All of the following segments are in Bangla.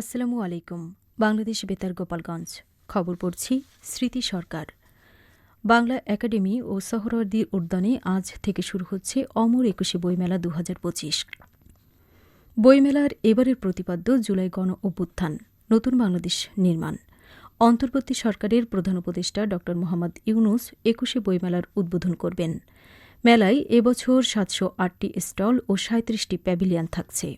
আসসালামু আলাইকুম, বাংলাদেশ বেতার গোপালগঞ্জ। খবর পড়ছি স্মৃতি সরকার। বাংলা একাডেমি ও সহরওয়ার্দী উদ্যানে আজ থেকে শুরু হচ্ছে অমর একুশে বইমেলা দু হাজার পঁচিশ। বইমেলার এবারের প্রতিপাদ্য জুলাই গণ অভ্যুত্থান, নতুন বাংলাদেশ নির্মাণ। অন্তর্বর্তী সরকারের প্রধান উপদেষ্টা ড মোহাম্মদ ইউনুস একুশে বইমেলার উদ্বোধন করবেন। মেলায় এবছর সাতশো আটটি স্টল ও সাঁত্রিশটি প্যাভিলিয়ন থাকছে।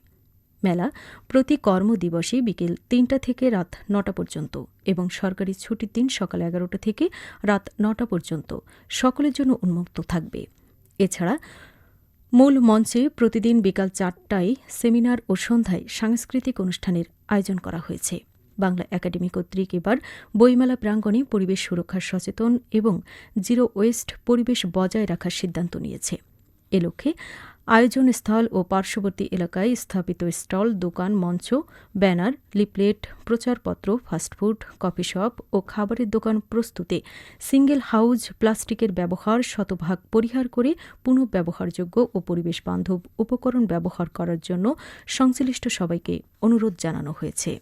মেলা প্রতি কর্মদিবসে বিকেল তিনটা থেকে রাত নটা পর্যন্ত এবং সরকারি ছুটির দিন সকাল এগারোটা থেকে রাত নটা পর্যন্ত সকলের জন্য উন্মুক্ত থাকবে। এছাড়া মূল মঞ্চে প্রতিদিন বিকাল চারটায় সেমিনার ও সন্ধ্যায় সাংস্কৃতিক অনুষ্ঠানের আয়োজন করা হয়েছে। বাংলা একাডেমি কর্তৃক এবার বইমেলা প্রাঙ্গণে পরিবেশ সুরক্ষার সচেতন এবং জিরো ওয়েস্ট পরিবেশ বজায় রাখার সিদ্ধান্ত নিয়েছে। এ লক্ষ্যে আয়োজন স্থল ও পার্শ্ববর্তী এলাকায় স্থাপিত স্টল, দোকান, মঞ্চ, ব্যানার, লিপলেট, প্রচারপত্র ফাস্টফুড কফি শপ ও খাবারের দোকান প্রস্তুতে। সিঙ্গেল হাউজ প্লাস্টিকের ব্যবহার শতভাগ পরিহার করে পুনঃব্যবহারযোগ্য ও পরিবেশ বান্ধব উপকরণ ব্যবহার করার জন্য সংশ্লিষ্ট সবাইকে অনুরোধ জানানো হয়েছে।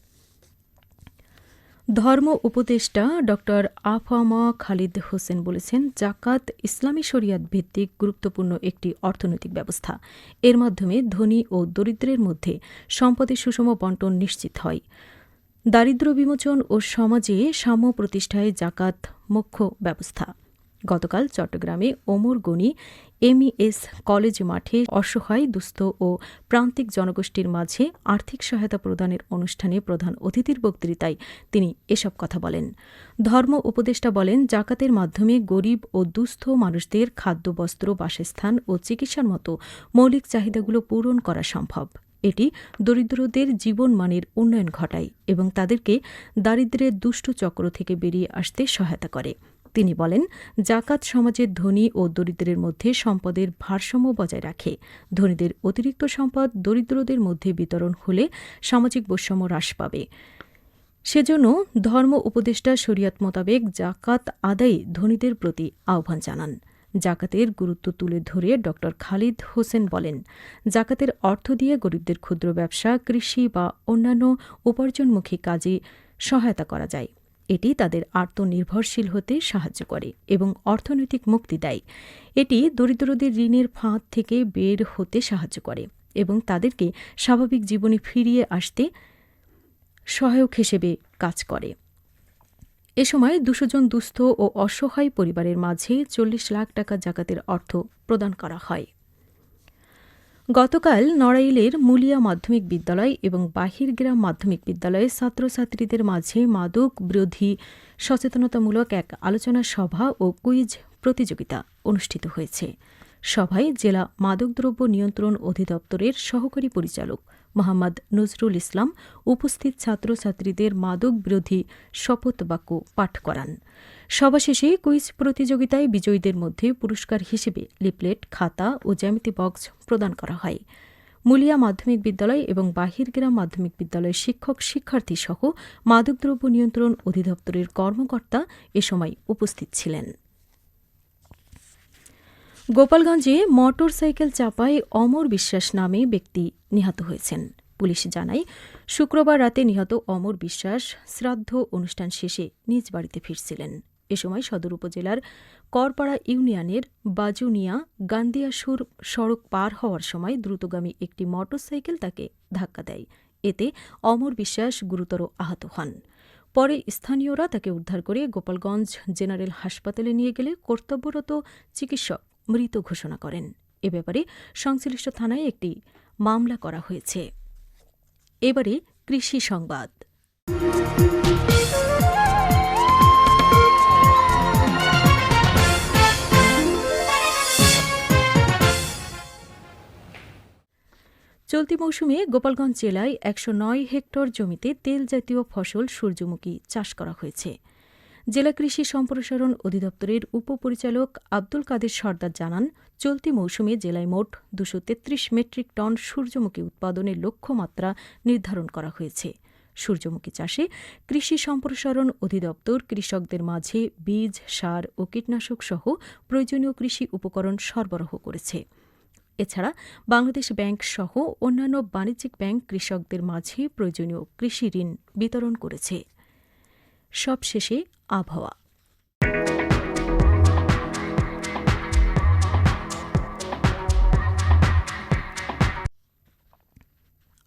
ধর্ম উপদেষ্টা ড আফামা খালিদ হোসেন বলেছেন, জাকাত ইসলামী শরিয়াত ভিত্তিক গুরুত্বপূর্ণ একটি অর্থনৈতিক ব্যবস্থা। এর মাধ্যমে ধনী ও দরিদ্রের মধ্যে সম্পদের সুষম বন্টন নিশ্চিত হয়। দারিদ্র বিমোচন ও সমাজে সাম্য প্রতিষ্ঠায় জাকাত মুখ্য ব্যবস্থা। গতকাল চট্টগ্রামে ওমর গনি এমইএস কলেজ মাঠে অসহায়, দুস্থ ও প্রান্তিক জনগোষ্ঠীর মাঝে আর্থিক সহায়তা প্রদানের অনুষ্ঠানে প্রধান অতিথির বক্তৃতায় তিনি এসব কথা বলেন। ধর্ম উপদেষ্টা বলেন, জাকাতের মাধ্যমে গরিব ও দুস্থ মানুষদের খাদ্য, বস্ত্র, বাসস্থান ও চিকিৎসার মতো মৌলিক চাহিদাগুলো পূরণ করা সম্ভব। এটি দরিদ্রদের জীবনমানের উন্নয়ন ঘটায় এবং তাদেরকে দারিদ্র্যের দুষ্ট চক্র থেকে বেরিয়ে আসতে সহায়তা করে। তিনি বলেন, জাকাত সমাজের ধনী ও দরিদ্রের মধ্যে সম্পদের ভারসাম্য বজায় রাখে। ধনীদের অতিরিক্ত সম্পদ দরিদ্রদের মধ্যে বিতরণ হলে সামাজিক বৈষম্য হ্রাস পাবে। সেজন্য ধর্ম উপদেষ্টা শরিয়াত মোতাবেক জাকাত আদায়ে ধনীদের প্রতি আহ্বান জানান। জাকাতের গুরুত্ব তুলে ধরে ড. খালিদ হোসেন বলেন, জাকাতের অর্থ দিয়ে গরিবদের ক্ষুদ্র ব্যবসা, কৃষি বা অন্যান্য উপার্জনমুখী কাজে সহায়তা করা যায়। এটি তাদের আত্মনির্ভরশীল হতে সাহায্য করে এবং অর্থনৈতিক মুক্তি দেয়। এটি দরিদ্রদের ঋণের ফাঁদ থেকে বের হতে সাহায্য করে এবং তাদেরকে স্বাভাবিক জীবনে ফিরিয়ে আসতে সহায়ক হিসেবে কাজ করে। এ সময় দুশো জন দুস্থ ও অসহায় পরিবারের মাঝে চল্লিশ লাখ টাকা জাকাতের অর্থ প্রদান করা হয়। গতকাল নড়াইলের মুলিয়া মাধ্যমিক বিদ্যালয় এবং বাহিরগ্রাম মাধ্যমিক বিদ্যালয়ে ছাত্রছাত্রীদের মাঝে মাদক বিরোধী সচেতনতামূলক এক আলোচনা সভা ও কুইজ প্রতিযোগিতা অনুষ্ঠিত হয়েছে। সভায় জেলা মাদকদ্রব্য নিয়ন্ত্রণ অধিদপ্তরের সহকারী পরিচালক মোহাম্মদ নজরুল ইসলাম উপস্থিত ছাত্রছাত্রীদের মাদক বিরোধী শপথ বাক্য পাঠ করান। সভা শেষে কুইজ প্রতিযোগিতায় বিজয়ীদের মধ্যে পুরস্কার হিসেবে লিপলেট খাতা ও জ্যামিতি বক্স প্রদান করা হয়। মুলিয়া মাধ্যমিক বিদ্যালয় এবং বাহিরগ্রাম মাধ্যমিক বিদ্যালয়ের শিক্ষক শিক্ষার্থী সহ মাদকদ্রব্য নিয়ন্ত্রণ অধিদপ্তরের কর্মকর্তা এ সময় উপস্থিত ছিলেন। গোপালগঞ্জে মোটর সাইকেল চাপায় অমর বিশ্বাস নামে ব্যক্তি নিহত হয়েছেন। পুলিশ জানায়, শুক্রবার রাতে নিহত অমর বিশ্বাস শ্রাদ্ধ অনুষ্ঠান শেষে নিজ বাড়িতে ফিরছিলেন। এ সময় সদর উপজেলার করপাড়া ইউনিয়নের বাজুনিয়া গান্দিয়াসুর সড়ক পার হওয়ার সময় দ্রুতগামী একটি মোটরসাইকেল তাকে ধাক্কা দেয়। এতে অমর বিশ্বাস গুরুতর আহত হন। পরে স্থানীয়রা তাকে উদ্ধার করে গোপালগঞ্জ জেনারেল হাসপাতালে নিয়ে গেলে কর্তব্যরত চিকিৎসক মৃত ঘোষণা করেন। এ ব্যাপারে সংশ্লিষ্ট থানায় একটি মামলা করা হয়েছে। এবারে কৃষি সংবাদ। চলতি মৌসুমে গোপালগঞ্জ জেলায় একশো নয় হেক্টর জমিতে তেল জাতীয় ফসল সূর্যমুখী চাষ করা হয়েছে। জেলা কৃষি সম্প্রসারণ অধিদপ্তরের উপপরিচালক আব্দুল কাদের সর্দার জানান, চলতি মৌসুমে জেলায় মোট দুশো তেত্রিশ মেট্রিক টন সূর্যমুখী উৎপাদনের লক্ষ্যমাত্রা নির্ধারণ করা হয়েছে। সূর্যমুখী চাষে কৃষি সম্প্রসারণ অধিদপ্তর কৃষকদের মাঝে বীজ, সার ও কীটনাশক সহ প্রয়োজনীয় কৃষি উপকরণ সরবরাহ করেছে। এছাড়া বাংলাদেশ ব্যাংক সহ অন্যান্য বাণিজ্যিক ব্যাংক কৃষকদের মাঝে প্রয়োজনীয় কৃষি ঋণ বিতরণ করেছে। সবশেষে আবহাওয়া।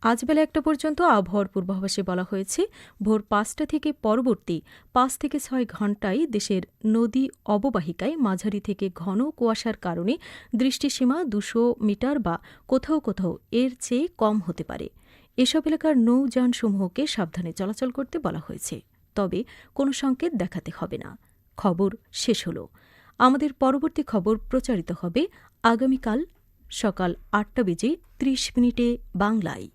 আজ বেলা একটা পর্যন্ত আবহাওয়ার পূর্বাভাসে বলা হয়েছে, ভোর পাঁচটা থেকে পরবর্তী পাঁচ থেকে ছয় ঘণ্টায় দেশের নদী অববাহিকায় মাঝারি থেকে ঘন কুয়াশার কারণে দৃষ্টিসীমা দুশো মিটার বা কোথাও কোথাও এর চেয়ে কম হতে পারে। এসব এলাকার নৌযানসমূহকে সাবধানে চলাচল করতে বলা হয়েছে। তবে কোনো সংকেত দেখাতে হবে না। খবর শেষ হলো। আমাদের পরবর্তী খবর প্রচারিত হবে আগামীকাল সকাল আটটা বেজে ত্রিশ মিনিটে বাংলায়।